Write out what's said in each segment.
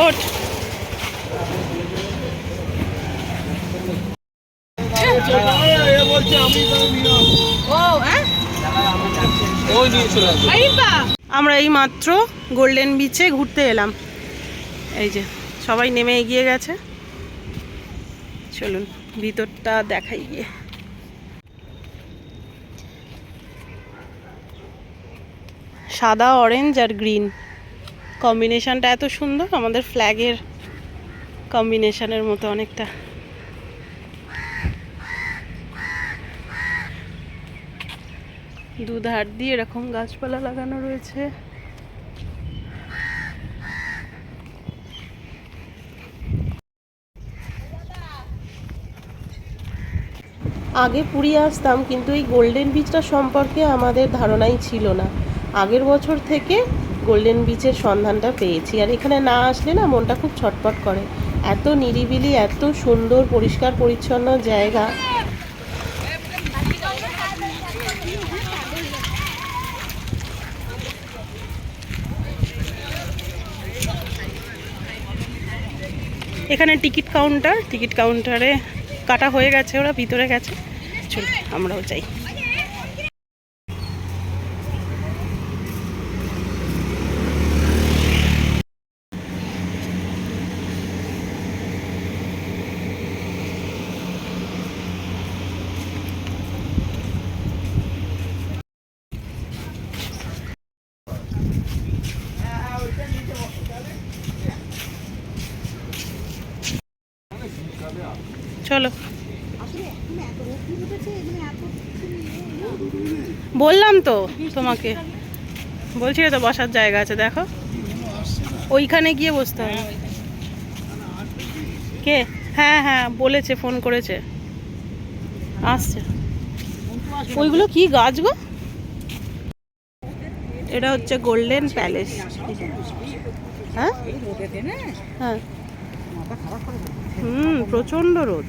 ওঠ। আমরা এই মাত্র গোল্ডেন বিচে ঘুরতে এলাম। এই যে, সবাই নেমে এগিয়ে গেছে। চলুন, ভিতরটা দেখাই গিয়ে। সাদা অরেঞ্জ আর গ্রিন কম্বিনেশনটা এত সুন্দর, আমাদের ফ্ল্যাগের কম্বিনেশনের মতো অনেকটা। দুধার দিয়ে এরকম গাছপালা লাগানো রয়েছে। আগে পুরী আসতাম, কিন্তু এই গোল্ডেন বিচটা সম্পর্কে আমাদের ধারণাই ছিল না। আগের বছর থেকে গোল্ডেন বিচের সন্ধানটা পেয়েছি। আর এখানে না আসলে না মনটা খুব ছটপট করে। এত নিরিবিলি, এত সুন্দর, পরিষ্কার, পরিচ্ছন্ন জায়গা। এখানে টিকিট কাউন্টার। টিকিট কাউন্টারে কাটা হয়ে গেছে ওরা, ভিতরে গেছে। চল আমরাও যাই চলো বললাম তো তোমাকে। বলছি তো বসার জায়গা আছে, দেখো। ওইখানে গিয়ে বসতে হবে। কে? হ্যাঁ হ্যাঁ বলেছে, ফোন করেছে। আসছে। ওইগুলো কি গাছ গো? এটা হচ্ছে গোল্ডেন প্যালেস হ্যাঁ? হ্যাঁ। হুম, প্রচণ্ড রোদ।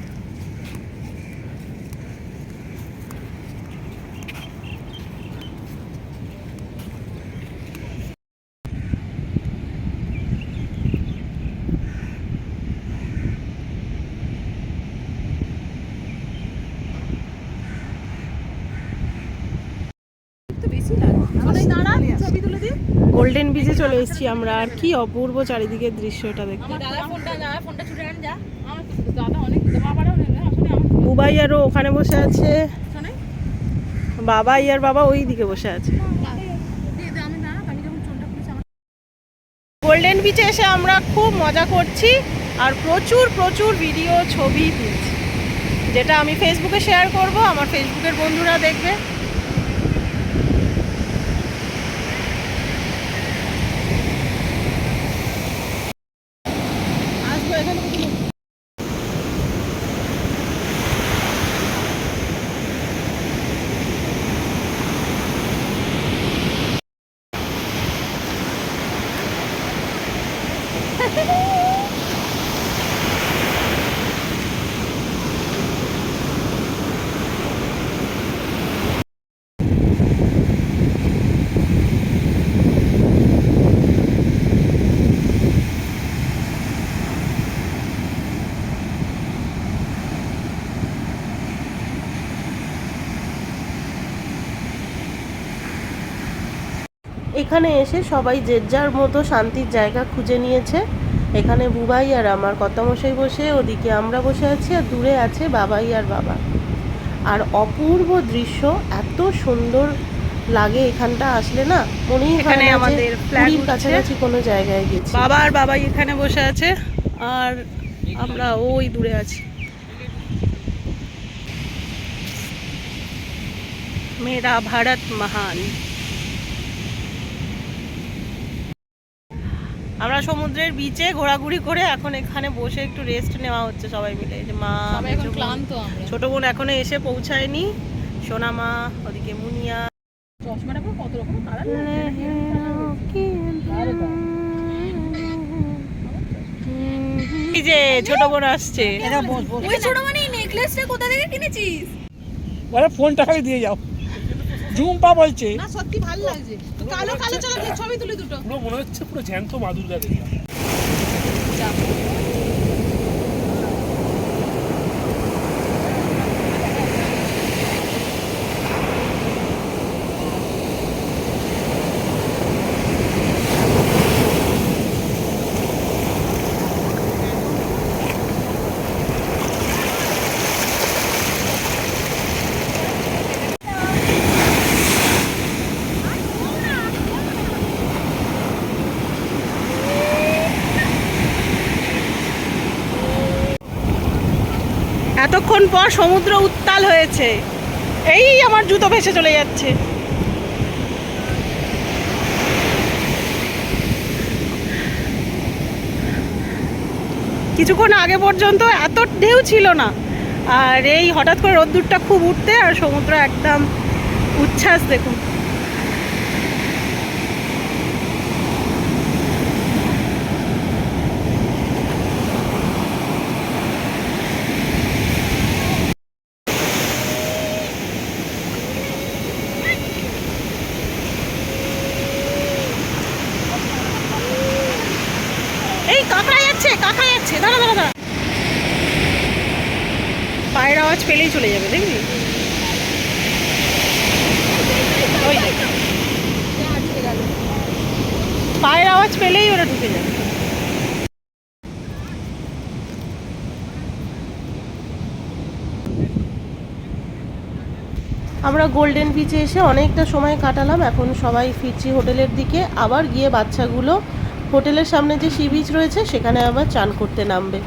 গোল্ডেন বিচে চলে এসেছি আমরা। আর কি অপূর্ব চারিদিকের দৃশ্যটা দেখতে। বুবাই আরও ওখানে বসে আছে। বাবা ইয়ার বাবা ওই দিকে বসে আছে। গোল্ডেন বিচে এসে আমরা খুব মজা করছি আর প্রচুর প্রচুর ভিডিও ছবি তুলছি। যেটা আমি ফেসবুকে শেয়ার করব আমার ফেসবুকের বন্ধুরা দেখবে। এখানে এসে সবাই যে যার মতো শান্তির জায়গা খুঁজে নিয়েছে। এখানে বুবাই আর আমার কর্তামশাই বসে ওদিকে আমরা বসে আছি আর দূরে আছে বাবাই আর বাবা। আর অপূর্ব দৃশ্য এত সুন্দর লাগে এখানটা আসলে না? মনেই এখানে আমাদের উঠছে। কাছাকাছি কোনো জায়গায় গেছি। বাবা আর বাবাই এখানে বসে আছে আর আমরা ওই দূরে আছি। মেরা ভারত মহান। আমরা সমুদ্রের বিচে ঘোরাঘুরি করে এখন এখানে বসে একটু রেস্ট নেওয়া হচ্ছে সবাই মিলে। যে মা বোন। ছোট বোন এখনও এসে পৌঁছায়নি। সোনা মা ওদিকে মুনিয়া। এই যে ছোট বোন আসছে। ওই ছোট মানে নেকলেসটা কোথা থেকে কিনেছিস? বলে ফোনটা খালি দিয়ে যাও। ঝুম্পা বলছে। না সত্যি ভালো লাগছে। কালো কালো চলো ছবি তুলি দুটো। পুরো মনে হচ্ছে পুরো জ্যান্ত মাদুর দেখলাম এতক্ষণ পর সমুদ্র উত্তাল হয়েছে। এই আমার জুতো ভেসে চলে যাচ্ছে। কিছুক্ষণ আগে পর্যন্ত এত ঢেউ ছিল না। আর এই হঠাৎ করে রোদ্দুরটা খুব উঠতে আর সমুদ্র একদম উচ্ছ্বাস, দেখুন। এই কাঁকড়া যাচ্ছে কাঁকড়া যাচ্ছে দাঁড়া দাঁড়া দাঁড়া। পায়ের আওয়াজ পেলেই চলে যাবে দেখবি পায়ের আওয়াজ পেলেই ওরা ঢুকে যাবে। আমরা গোল্ডেন বিচে এসে অনেকটা সময় কাটালাম, এখন সবাই ফিরছি হোটেলের দিকে। আবার গিয়ে বাচ্চাগুলো হোটেলের সামনে যে সি বিচ রয়েছে, সেখানে আবার চান করতে নামবে।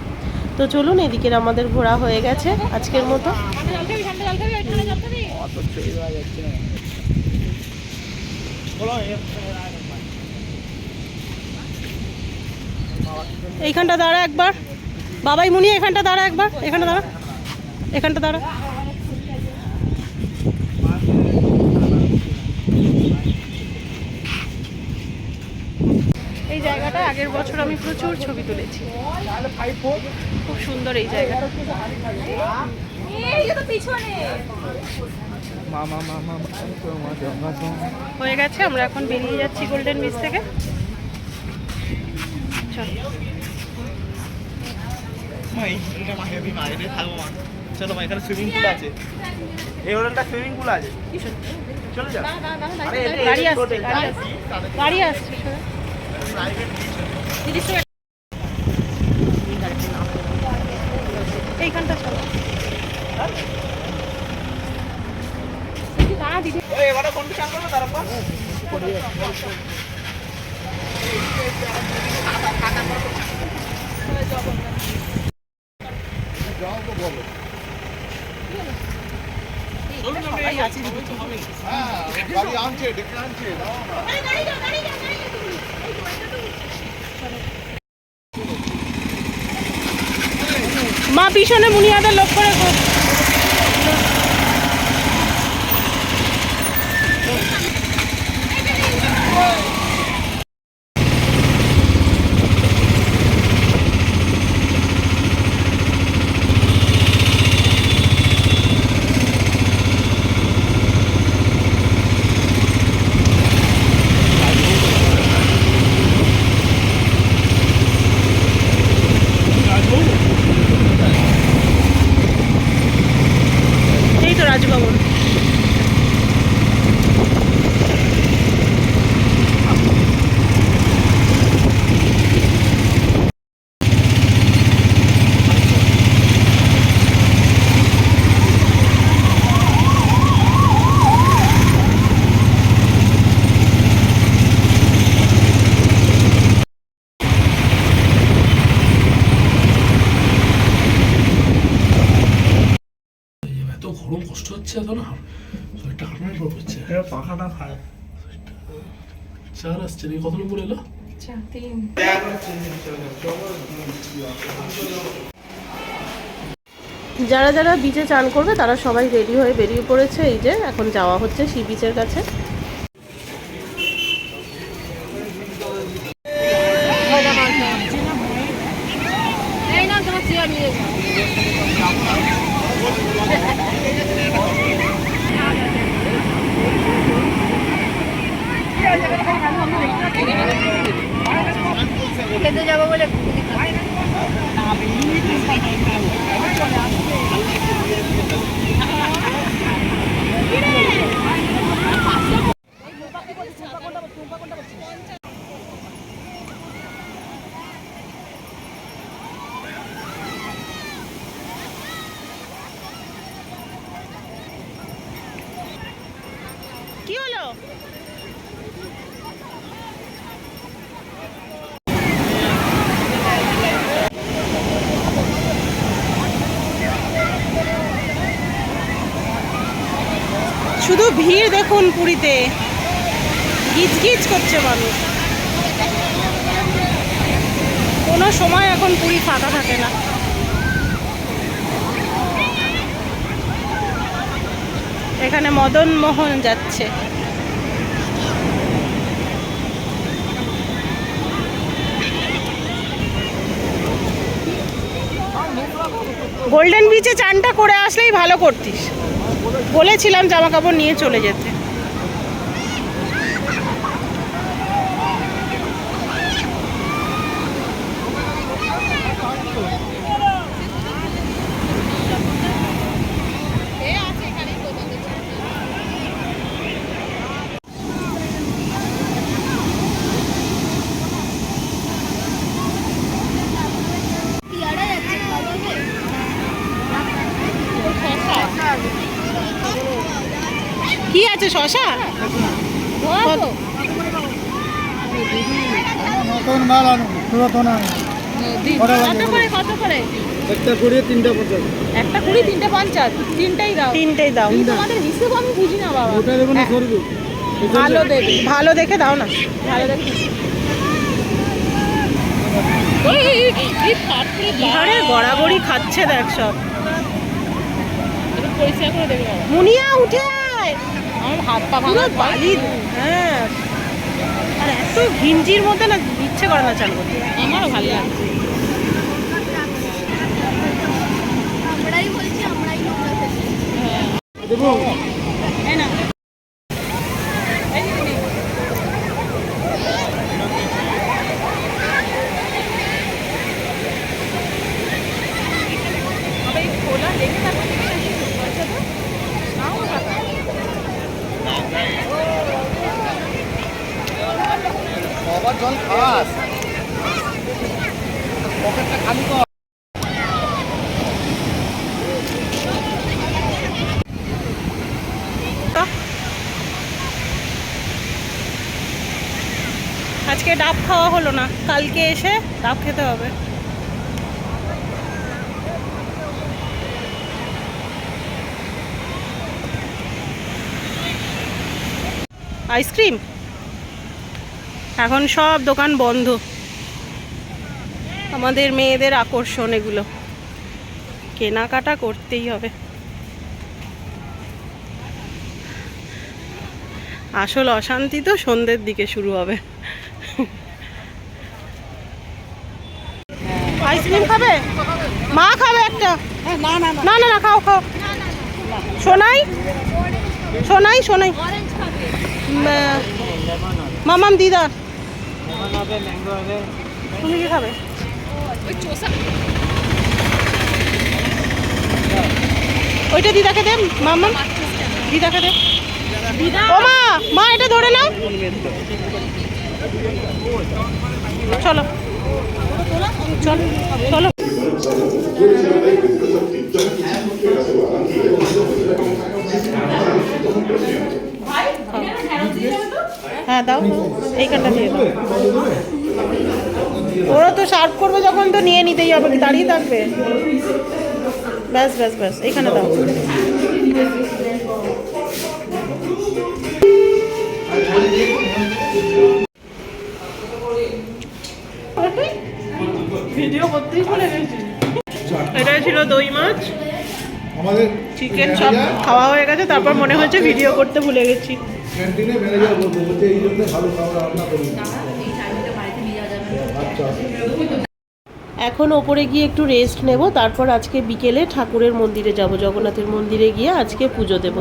তো চলুন, এদিকের আমাদের ঘোরা হয়ে গেছে আজকের মতো। এইখানটা দাঁড়া একবার। বাবাই মুনি এখানটা দাঁড়া একবার। এখানটা দাঁড়া। এখানটা দাঁড়া এই জায়গাটা আগের বছর আমি প্রচুর ছবি তুলেছি। খুব সুন্দর এই জায়গাটা। হয়ে গেছে আমরা এখন বেরিয়ে যাচ্ছি গোল্ডেন বিচ থেকে। চল। মা চলো এখানে সুইমিং পুল আছে। এই হোটেলটা সুইমিং পুল আছে। চলে যাও। গাড়ি আসছে গাড়ি আসছে। তাদের তিরিশ টাকা এইখানটা চলো এবারে কোনটা চান করবে তারপর মা পিছনে মুনিয়াদের লক্ষ্য রেখো এই তো রাজভবন এত গরম না। শরীরটা পাখাটা চার আসছে রে কত নম্বর এলো? যারা যারা বিচে চান করবে তারা সবাই রেডি হয়ে বেরিয়ে পড়েছে। এই যে এখন যাওয়া হচ্ছে সি বিচের কাছে খেতে যাব বলে কি হলো শুধু ভিড় দেখুন পুরীতে। গিজ গিজ করছে মানুষ। কোনো সময় এখন পুরী ফাঁকা থাকে না। এখানে মদন মোহন যাচ্ছে। গোল্ডেন বিচে চানটা করে আসলেই ভালো করতিস। বলেছিলাম জামা কাপড় নিয়ে চলে যেতে কি আছে শশা কত? নতুন পুরাতন কত করে একটা কুড়িয়ে তিনটা পঞ্চাশ। একটা কুড়ি তিনটে পঞ্চাশ। তিনটাই দাও। তিনটেই দাও। তোমাদের হিসেব আমি বুঝি না বাবা। ওটা দেবো না সরবি ভালো দেখে। দাও না। ভালো দেখে বিহারে গড়াগড়ি খাচ্ছে দেখ সব। মুনিয়া উঠে আমার হাত পা ভাঙা বালি হ্যাঁ। আর এত ঘিঞ্জির মধ্যে না ইচ্ছে করে না চান করতে। আমারও ভালো লাগছে। দেবো সবার জল খাস পকেটটা খালি কর আজকে ডাব খাওয়া হলো না কালকে এসে ডাব খেতে হবে। আইসক্রিম? এখন সব দোকান বন্ধ। আমাদের মেয়েদের আকর্ষণ এগুলো। কেনাকাটা করতেই হবে। আসল অশান্তি তো সন্ধ্যের দিকে শুরু হবে। আইসক্রিম খাবে? মা খাবে একটা। না না না, খাও খাও। সোনাই? সোনাই সোনাই। মামাম দিদা তুমি কি খাবে? ওইটা দিদাকে দে, মামাম। দিদাকে দে। ও মা মা, এটা ধরে নাও। চলো। চলো হ্যাঁ দাও। এইখানটা দিয়ে ওরা তো সার্ভ করবে যখন তো নিয়ে নিতেই হবে, দাঁড়িয়ে থাকবে। ব্যাস ব্যাস ব্যাস, এইখানে দাও। এটাই ছিল দই মাছ। আমাদের চিকেন সব খাওয়া হয়ে গেছে তারপর মনে হচ্ছে ভিডিও করতে ভুলে গেছি। ক্যান্টিনে ম্যানেজার বলতো বলছে এই জন্য ভালো খাবার রান্না করি এখন ওপরে গিয়ে একটু রেস্ট নেব তারপর আজকে বিকেলে ঠাকুরের মন্দিরে যাব জগন্নাথের মন্দিরে গিয়ে আজকে পুজো দেব।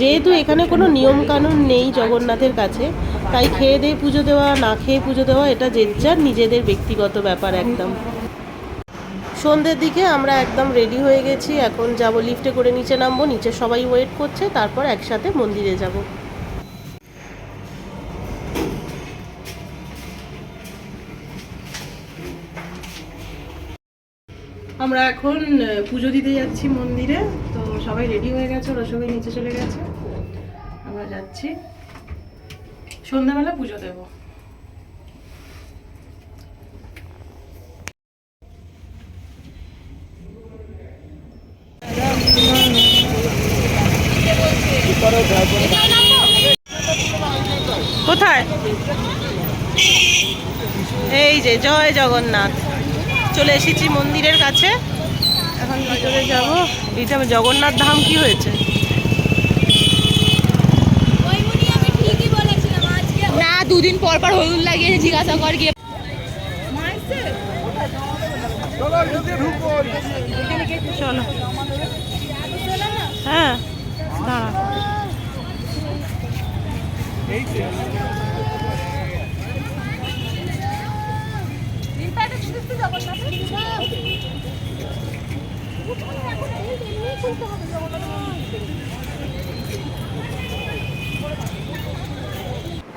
যেহেতু এখানে কোনো নিয়ম কানুন নেই জগন্নাথের কাছে তাই খেয়ে দিয়ে পুজো দেওয়া না খেয়ে পুজো দেওয়া এটা যে যার নিজেদের ব্যক্তিগত ব্যাপার একদম। সন্ধ্যের দিকে আমরা একদম রেডি হয়ে গেছি। এখন যাব লিফটে করে নিচে নামবো, নিচে সবাই ওয়েট করছে, তারপর একসাথে মন্দিরে যাব। আমরা এখন পুজো দিতে যাচ্ছি মন্দিরে, তো সবাই রেডি হয়ে গেছে, ওরা সবাই নিচে চলে গেছে। আমরা যাচ্ছি। সন্ধ্যাবেলা পুজো দেবো। কোথায় এই যে জয় জগন্নাথ। চলে এসেছি মন্দিরের কাছে। এখন ভিতরে যাব। এটা জগন্নাথ ধাম কি হয়েছে? না দুদিন পর পর হলুদ লাগিয়েছে জিজ্ঞাসা কর গিয়ে। চলো। হ্যাঁ দাঁড়া।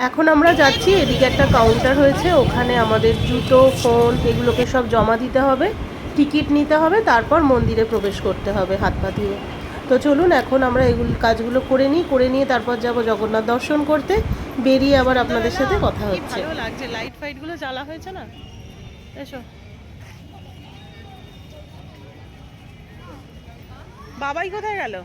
এখন আমরা যাচ্ছি এদিকে একটা কাউন্টার হয়েছে ওখানে আমাদের জুতো ফোন এগুলোকে সব জমা দিতে হবে টিকিট নিতে হবে তারপর মন্দিরে প্রবেশ করতে হবে হাত পা ধুয়ে তো চলুন এখন আমরা এগুলো কাজগুলো করে নিই করে নিয়ে তারপর যাব জগন্নাথ দর্শন করতে বেরিয়ে আবার আপনাদের সাথে কথা হচ্ছে। ভালো লাগছে লাইট ফাইটগুলো জ্বালা হয়েছে না? এসো। বাবাই কোথায় গেল?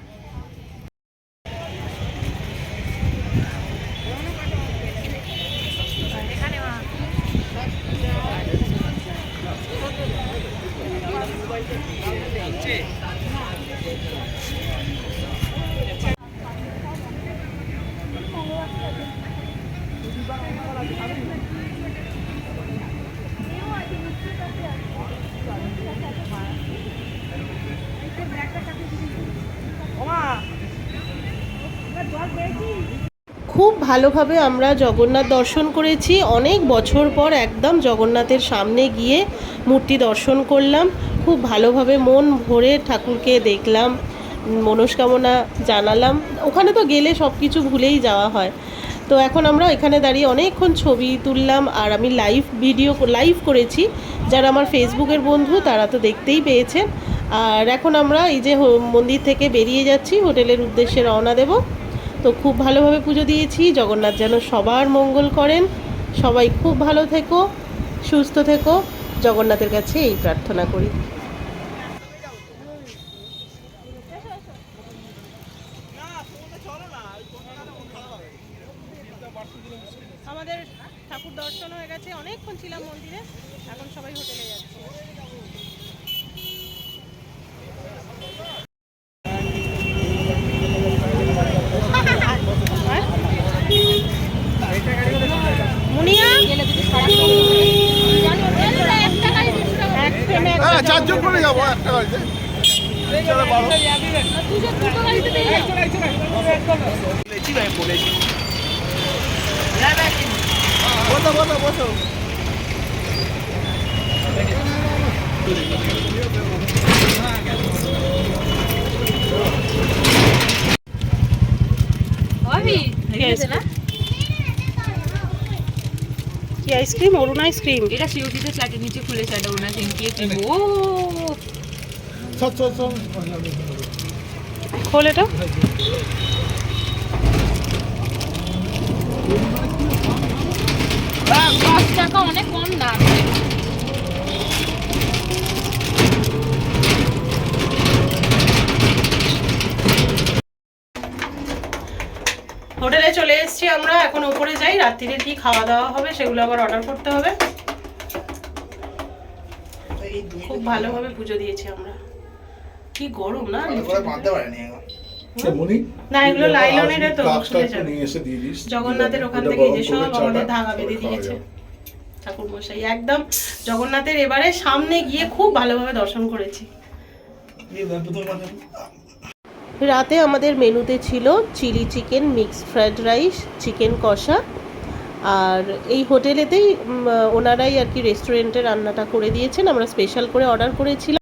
খুব ভালোভাবে আমরা জগন্নাথ দর্শন করেছি। অনেক বছর পর একদম জগন্নাথের সামনে গিয়ে মূর্তি দর্শন করলাম। খুব ভালোভাবে মন ভরে ঠাকুরকে দেখলাম, মনস্কামনা জানালাম। ওখানে তো গেলে সব কিছু ভুলেই যাওয়া হয়। তো এখন আমরা এখানে দাঁড়িয়ে অনেকক্ষণ ছবি তুললাম আর আমি লাইভ ভিডিও লাইভ করেছি। যারা আমার ফেসবুকের বন্ধু তারা তো দেখতেই পেয়েছেন। আর এখন আমরা এই যে মন্দির থেকে বেরিয়ে যাচ্ছি, হোটেলের উদ্দেশ্যে রওনা দেব। তো খুব ভালোভাবে পুজো দিয়েছি। জগন্নাথ যেন সবার মঙ্গল করেন। সবাই খুব ভালো থেকো, সুস্থ থেকো। জগন্নাথের কাছে এই প্রার্থনা করি। আমাদের ঠাকুর দর্শন হয়ে গেছে। অনেকক্ষণ ছিলাম মন্দিরে, এখন সবাই হোটেলে যাচ্ছে মুনিয়া এক ফ্রেমে একটা হ্যাঁ চারজন করে যাব একটা গাড়িতে বলেছি ভাই বলেছি বসো বসো বসো কি আইসক্রিম? অরুণ আইসক্রিম? এটা সিউটিতে ফ্ল্যাটের নিচে খুলেছে একটা ওনার কি ও! চল চল চল। খোল এটা। পাঁচ টাকা অনেক কম দাম হোটেলে চলে এসেছি আমরা এখন উপরে যাই রাত্রিরে কি খাওয়া দাওয়া হবে সেগুলো আবার অর্ডার করতে হবে। খুব ভালোভাবে পুজো দিয়েছি আমরা। কি গরম না এগুলো লাইলনের তো জগন্নাথের ওখান থেকে যে সব আমাদের ধাগা বেঁধে দিয়েছে। ঠাকুর মশাই একদম জগন্নাথের এবারে সামনে গিয়ে খুব ভালোভাবে দর্শন করেছি। রাতে আমাদের মেনুতে ছিল chilli chicken mixed fried rice, chicken কষা। আর এই হোটেলেতেই ওনারাই আর কি রেস্টুরেন্টে রান্নাটা করে দিয়েছেন। আমরা স্পেশাল করে অর্ডার করেছিলাম।